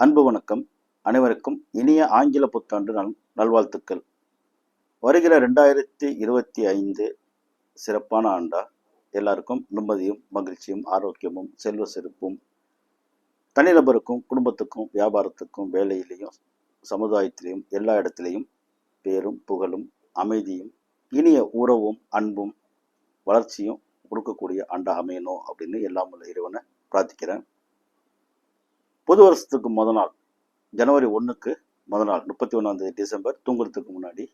அன்பு வணக்கம். அனைவருக்கும் இனிய ஆங்கில புத்தாண்டு நல் நல்வாழ்த்துக்கள். வருகிற ரெண்டாயிரத்தி இருபத்தி ஐந்து சிறப்பான ஆண்டா எல்லாருக்கும் நிம்மதியும் மகிழ்ச்சியும் ஆரோக்கியமும் செல்வ செழிப்பும் தனிநபருக்கும் குடும்பத்துக்கும் வியாபாரத்துக்கும் வேலையிலையும் சமுதாயத்திலையும் எல்லா இடத்துலையும் பேரும் புகழும் அமைதியும் இனிய உறவும் அன்பும் வளர்ச்சியும் கொடுக்கக்கூடிய ஆண்டா அமையணும் அப்படின்னு எல்லாம் உள்ள இறைவனை பிரார்த்திக்கிறேன். புது வருஷத்துக்கு முத நாள் ஜனவரி ஒன்றுக்கு முத நாள் முப்பத்தி ஒன்றாந்தேதி டிசம்பர் தூங்குறதுக்கு முன்னாடி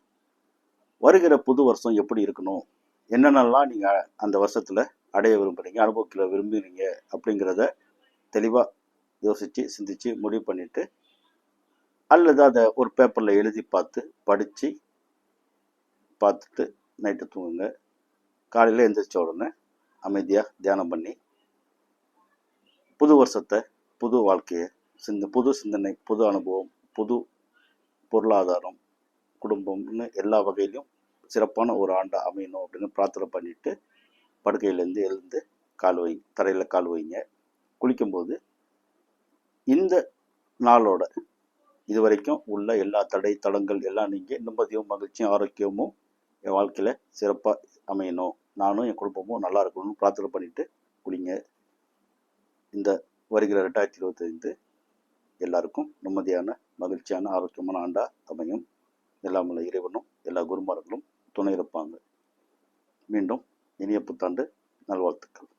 வருகிற புது வருஷம் எப்படி இருக்கணும்? என்னென்னலாம் நீங்கள் அந்த வருஷத்தில் அடைய விரும்புகிறீங்க அனுபவிக்கிற விரும்புகிறீங்க அப்படிங்கிறத தெளிவாக யோசித்து சிந்தித்து முடிவு பண்ணிவிட்டு அல்லது அதை ஒரு பேப்பரில் எழுதி பார்த்து படித்து பார்த்துட்டு நைட்டு தூங்குங்க. காலையில் எந்திரிச்ச உடனே அமைதியாக தியானம் பண்ணி புது வருஷத்தை புது வாழ்க்கையை சிந்த புது சிந்தனை புது அனுபவம் புது பொருளாதாரம் குடும்பம்னு எல்லா வகையிலும் சிறப்பான ஒரு ஆண்டை அமையணும் அப்படின்னு பிரார்த்தனை பண்ணிட்டு படுக்கையிலேருந்து எழுந்து கால் வை தரையில் கால் வைங்க. குளிக்கும்போது இந்த நாளோட இது வரைக்கும் உள்ள எல்லா தடை தடங்கள் எல்லாம் நீங்கள் நிம்மதியும் மகிழ்ச்சியும் ஆரோக்கியமும் என் வாழ்க்கையில் சிறப்பாக அமையணும். நானும் என் குடும்பமும் நல்லா இருக்கணும்னு பிரார்த்தனை பண்ணிட்டு குளிங்க. வருகிற ரெண்டாயிரத்தி இருபத்தைந்து எல்லாருக்கும் நிம்மதியான மகிழ்ச்சியான ஆரோக்கியமான ஆண்டா அமையும். எல்லாம் உள்ள இறைவனும் எல்லா குருமார்களும் துணை இருப்பாங்க. மீண்டும் இனிய புத்தாண்டு நல்வாழ்த்துக்கள்.